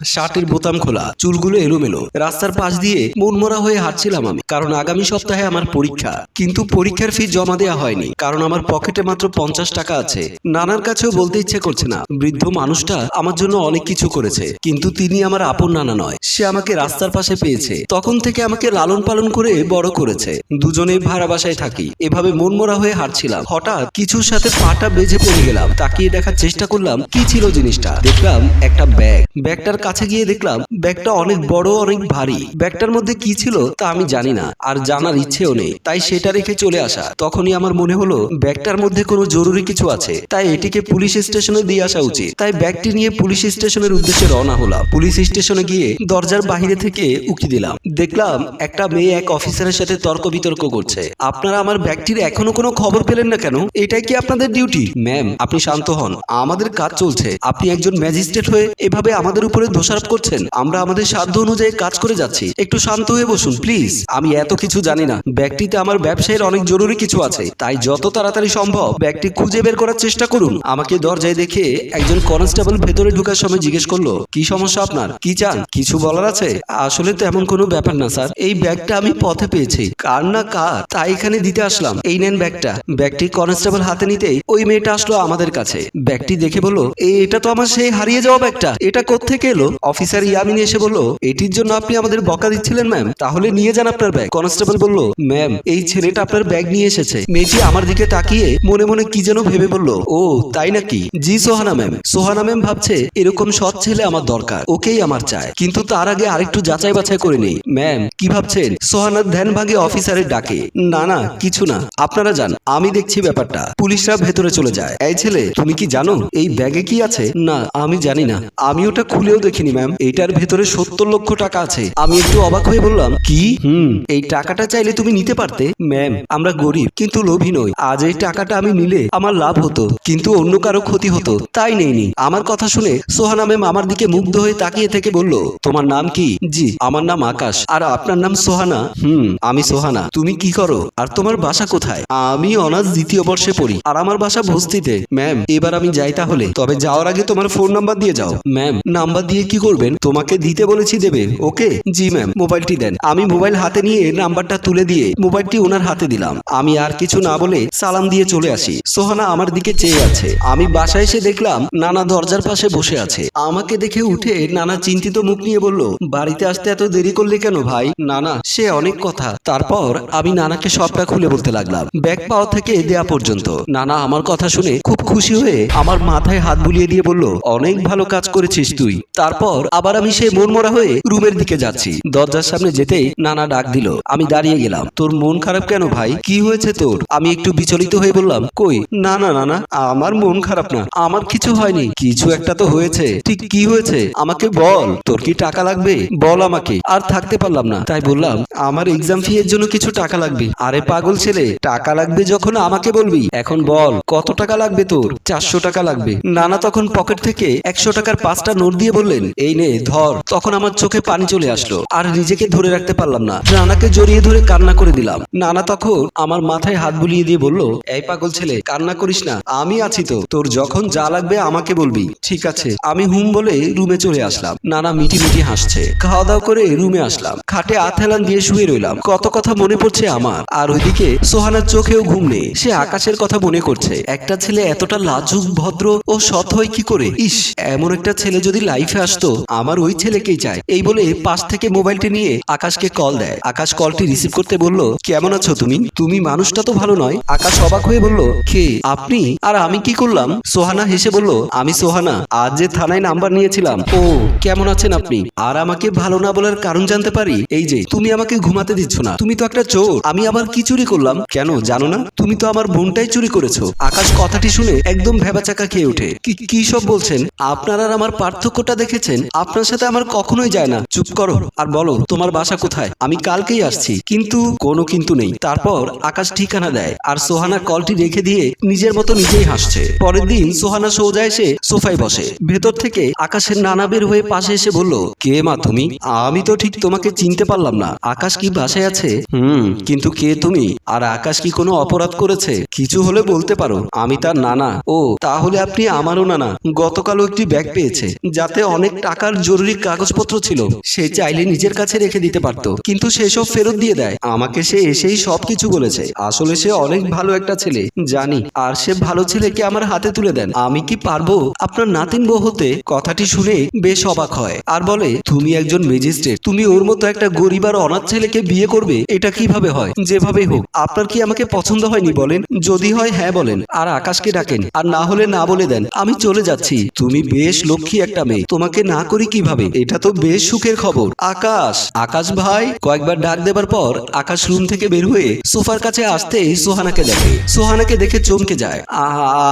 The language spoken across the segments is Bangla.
শার্টের বোতাম খোলা, চুলগুলো এলোমেলো। রাস্তার পাশ দিয়ে মনমরা হয়ে হাঁটছিলাম আমি, কারণ আগামী সপ্তাহে আমার পরীক্ষা। কিন্তু পরীক্ষার ফি জমা দেওয়া হয়নি, কারণ আমার পকেটে মাত্র পঞ্চাশ টাকা আছে। নানার কাছেও বলতে ইচ্ছে করছে না, বৃদ্ধ মানুষটা আমার জন্য অনেক কিছু করেছে, কিন্তু তিনি আমার আপন নানা নয়, সে আমাকে রাস্তার পাশে পেয়েছে। তখন থেকে আমাকে লালন পালন করে বড় করেছে। দুজনেই ভাড়া বাসায় থাকি, এভাবে মনমরা হয়ে হাঁটছিলাম। হঠাৎ কিছুর সাথে পাটা বেজে পড়ে গেলাম, তাকিয়ে দেখার চেষ্টা করলাম, কি ছিল জিনিসটা? দেখলাম একটা ব্যাগ। ব্যাগটার কাছে গিয়ে দেখলাম, ব্যাগটা অনেক বড় অনেক ভারী। ব্যাগটার মধ্যে কি ছিল তা আমি জানি না, আর জানার ইচ্ছেও নেই, তাই সেটা রেখে চলে আসা। তখনই আমার মনে হলো, ব্যাগটার মধ্যে কোনো জরুরি কিছু আছে, তাই এটিকে পুলিশ স্টেশনে দিয়ে আসা উচিত। তাই ব্যাগটি নিয়ে পুলিশ স্টেশনের উদ্দেশ্যে রওনা হলাম। পুলিশ স্টেশনে গিয়ে দরজার বাহিরে থেকে উকি দিলাম। দেখলাম একটা মেয়ে এক অফিসারের সাথে তর্ক বিতর্ক করছে। আপনারা আমার ব্যাগটির এখনও কোনো খবর পেলেন না কেন? এটাই কি আপনাদের ডিউটি? ম্যাম, আপনি শান্ত হন। আমাদের কাজ চলছে। আপনি একজন ম্যাজিস্ট্রেট হয়ে এভাবে আমাদের উপরে দোষারোপ করছেন? আমরা আমাদের সাধ্য অনুযায়ী কাজ করে যাচ্ছি। একটু শান্ত হয়ে বসুন, প্লিজ। আমি এত কিছু জানি না। ব্যাগটিতে আমার ব্যবসায়ের অনেক জরুরি কিছু আছে। তাই যত তাড়াতাড়ি সম্ভব ব্যাগটি খুঁজে বের করার চেষ্টা করুন। আমাকে দরজায় দেখে একজন কনস্টেবল ভেতরে ঢোকার সময় জিজ্ঞেস করল, কি সমস্যা আপনার? কি চান? কিছু বলার আছে? আসলে তো এমন কোনো ব্যাপার না, স্যার। এই ব্যাগটা আমি পথে পেয়েছি। কার না কার? তাই এখানে দিতে আসলাম। এই নেন ব্যাগটা। ব্যাগটি কনস্টেবল হাতে নিতেই ওই মেয়েটা আসলো আমাদের কাছে। ব্যাগটি দেখে বলল, "এ- এটা তো আমার সেই হারিয়ে যাওয়া ব্যাগটা। এটা কোত্থেকে এলো? অফিসার ইয়ামিনী এসে বলল, এটির জন্য আপনি আমাদের বকা দিচ্ছিলেন, ম্যাম। তাহলে নিয়ে যান আপনার ব্যাগ। কনস্টেবল বলল, ম্যাম, এই ছেলেটা আপনার ব্যাগ নিয়ে এসেছে। মেয়েটি আমার দিকে তাকিয়ে মনে মনে কি যেন ভেবে বলল, ও, তাই নাকি? জি, সোহানা ম্যাম। সোহানা ম্যাম ভাবছে, এরকম সৎ ছেলে আমার দরকার, ওকেই আমার চাই কিন্তু তার আগে আরেকটু যাচাই বাছাই করে নেই। ম্যাম, কি ভাবছেন? সোহানার ধ্যান ভাগে অফিসারের ডাকে, না না, কিছু না, আপনারা যান, আমি দেখছি ব্যাপারটা। পুলিশরা ভেতরে চলে যায়, এই ছেলে, তুমি কি জানো, এই ব্যাগে কি আছে? না, আমি জানি না, আমি ওটা খুলেও দেখিনি ম্যাম এইটার ভেতরে সত্তর লক্ষ টাকা আছে। আমি একটু অবাক হয়ে বললাম কি? হুম। এই টাকাটা চাইলে তুমি নিতে পারতে? ম্যাম আমরা গরিব কিন্তু লোভী নই। আজ এই টাকাটা আমি নিলে আমার লাভ হতো কিন্তু অন্য কারও ক্ষতি হতো তাই নেইনি। আমার কথা শুনে সোহানা ম্যাম আমার দিকে মুগ্ধ হয়ে তাকিয়ে থেকে বলল তোমার নাম কি? জি আমার নাম আকাশ আর আপনার নাম সোহানা। হুম। আমি সোহানা তুমি কি করো? আর তোমার বাসা কোথায়? আমি অনার্স দ্বিতীয় বর্ষে পড়ি আর আমার বাসা বস্তিতে ম্যাম এবার আমি যাই তাহলে তবে যাওয়ার আগে তোমার ফোন নাম্বার দিয়ে যাও। ম্যাম নাম্বার দিয়ে কি করবেন? তোমাকে দিতে বলেছি দেবে। ওকে? জি, ম্যাম। মোবাইলটি দেন। আমি মোবাইল হাতে নিয়ে নাম্বারটা তুলে দিয়ে মোবাইলটি ওনার হাতে দিলাম। আমি আর কিছু না বলে সালাম দিয়ে চলে আসি। সোহানা আমার দিকে চেয়ে আছে। আমি বাসায় এসে দেখলাম নানা দরজার পাশে বসে আছে। আমাকে দেখে উঠে নানা চিন্তিত মুখ নিয়ে বলল, বাড়িতে আসতে এত দেরি করলে কেন ভাই? নানা, সে অনেক কথা। তারপর আমি নানাকে সবটা খুলে বলতে লাগলাম। ব্যাগ পাওয়া থেকে দেয়া পর্যন্ত। নানা আমার কথা শুনে খুব খুশি হয়ে আমার মাথায় হাত বুলিয়ে দিয়ে বলল, অনেক ভালো কাজ করেছিস তুই। তারপর আবার আমি সে মন মরা হয়ে রুমের দিকে যাচ্ছি। দরজার সামনে যেতেই নানা ডাক দিল। আমি দাঁড়িয়ে গেলাম। তোর মন খারাপ কেন ভাই? কি হয়েছে তোর? আমি একটু বিচলিত হয়ে বললাম, কই? না না না না, আমার মন খারাপ না। আমার কিছু হয়নি। কিছু একটা তো হয়েছে। ঠিক কি হয়েছে? আমাকে বল। তোর কি টাকা লাগবে? বল আমাকে। আর থাকতে পারলাম না। তাই বললাম, আমার এক্সাম ফি এর জন্য কিছু টাকা লাগবে। আরে পাগল ছেলে, টাকা লাগবে যখন আমাকে বলবি। এখন বল, কত টাকা লাগবে তোর? চারশো টাকা লাগবে। নানা তখন পকেট থেকে একশো টাকার পাঁচটা নোট দিয়ে বললেন এই নে, ধর। তখন আমার চোখে পানি চলে আসলো, আর নিজেকে ধরে রাখতে পারলাম না। নানাকে জড়িয়ে ধরে কান্না করে দিলাম। নানা তখন আমার মাথায় হাত বুলিয়ে দিয়ে বলল, এই পাগল ছেলে, কান্না করিস না, আমি আছি তো। তোর যখন যা লাগবে আমাকে বলবি। ঠিক আছে। আমি হুম বলে রুমে চলে আসলাম। নানা মিটি মিটি হাসছে। খাওয়া দাওয়া করে রুমে আসলাম। খাটে আথেলান দিয়ে শুয়ে রইলাম। কত কথা মনে পড়ছে আমার। আর ওইদিকে সোহানার চোখেও ঘুম নেই। সে আকাশের কথা মনে করছে। একটা ছেলে এতটা লাজুক, ভদ্র ও সৎ হয় কি করে? ইস, এমন একটা ছেলে যদি লাইফে আসতো আমার ওই ছেলেকেই চাই এই বলে পাশ থেকে মোবাইলটি নিয়ে আকাশকে কল দেয়। আকাশ কলটি রিসিভ করতে বলল, কেমন আছো তুমি? তুমি মানুষটা তো ভালো নয়। আকাশ অবাক হয়ে বলল, কে? আপনি? আর আমি কি করলাম? সোহানা হেসে বলল, আমি সোহানা। আজ যে থানায় নাম্বার নিয়েছিলাম। ও, কেমন আছেন আপনি? আর আমাকে ভালো না বলার কারণ জানতে পারি? এই যে, তুমি আমাকে ঘুমাতে দিচ্ছ না। তুমি তো একটা চোর। আমি আবার কি চুরি করলাম? কেন? জানো না? তুমি তো আমার বোনটাই চুরি করেছ। আকাশ কথাটি শুনে একদম ভেবাচাকা খেয়ে ওঠে। কি সব বলছেন? আপনার আর আমার পার্থক্যটা দেখেছেন? আপনার সাথে আমার কখনোই যায় না। চুপ করো আর বলো, তোমার বাসা কোথায়? আমি কালকেই আসছি। কিন্তু কোনো কিন্তু নেই। তারপর আকাশ ঠিকানা দেয় আর সোহানা কলটি রেখে দিয়ে নিজের মতো নিজেই হাসছে। পরের দিন সোহানা সোজা এসে সোফায় বসে। ভেতর থেকে আকাশের নানা বের হয়ে পাশে এসে বলল, কে মা তুমি? আমি তো ঠিক তোমাকে চিনতে পারলাম না। আকাশ কি বাসায় আছে? হুম, কিন্তু কে তুমি? আর আকাশ কি কোনো অপরাধ করেছে? কিছু হলে বলতে পারো। আমি তার নানা। ও, তাহলে আপনি আমারও নানা। গতকালও একটি ব্যাগ পেয়েছে। যাতে অনেক অনেক টাকার জরুরি কাগজপত্র ছিল। সে চাইলে নিজের কাছে রেখে দিতে পারতো। কিন্তু সেসব ফেরত দিয়ে দেয়। আমাকে সে এসেই সবকিছু বলেছে। আসলে সে অনেক ভালো একটা ছেলে। জানি। আর সে ভালো ছেলেকে আমার হাতে তুলে দেন। আমি কি পারব? আপনার নাতিন বউ হতে কথাটি শুনে বেশ অবাক হয়। আর বলে, তুমি একজন ম্যাজিস্ট্রেট। তুমি ওর মতো একটা গরিব আর অনাথ ছেলেকে বিয়ে করবে? এটা কীভাবে হয়? যেভাবে হোক। আপনার কি আমাকে পছন্দ হয়নি বলেন? যদি হয় হ্যাঁ বলেন। আর আকাশকে ডাকেন। আর না হলে না বলে দেন। আমি চলে যাচ্ছি। তুমি বেশ লক্ষ্মী একটা মেয়ে। তোমাকে না করি কীভাবে? এটা তো বেশ সুখের খবর। আকাশ। আকাশ ভাই, কয়েকবার ডাক দেবার পর আকাশ রুম থেকে বের হয়ে সোফার কাছে আসতেই সোহানাকে দেখে। সোহানাকে দেখে চমকে যায়।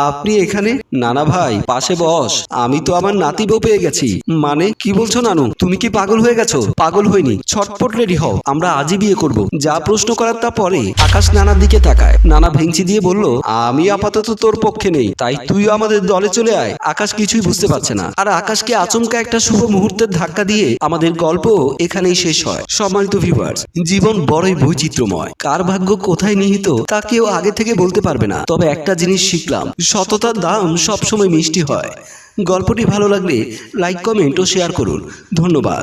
আপনি এখানে? নানা ভাই, পাশে বস। আমি তো আমার নাতি বউ পেয়ে গেছি। মানে কি বলছো নানু? তুমি কি পাগল হয়ে গেছো? পাগল হয়নি ছটপট রেডি হও। আমরা আজই বিয়ে করব। যা প্রশ্ন করার তা পরে আকাশ নানার দিকে তাকায়। নানা ভেঙচি দিয়ে বলল, আমি আপাতত তোর পক্ষে নেই। তাই তুই আমাদের দলে চলে আয়। আকাশ কিছুই বুঝতে পারছে না। আর আকাশকে আচমকা একটা শুভ মুহূর্তের ধাক্কা দিয়ে আমাদের গল্প এখানেই শেষ হয়। সম্মানিত ভিউয়ার্স জীবন বড়ই বৈচিত্র্যময়। কার ভাগ্য কোথায় নিহিত, তা কেউ আগে থেকে বলতে পারবে না। তবে একটা জিনিস শিখলাম, সততার দাম সবসময় মিষ্টি হয়। গল্পটি ভালো লাগলে লাইক কমেন্ট ও শেয়ার করুন। ধন্যবাদ।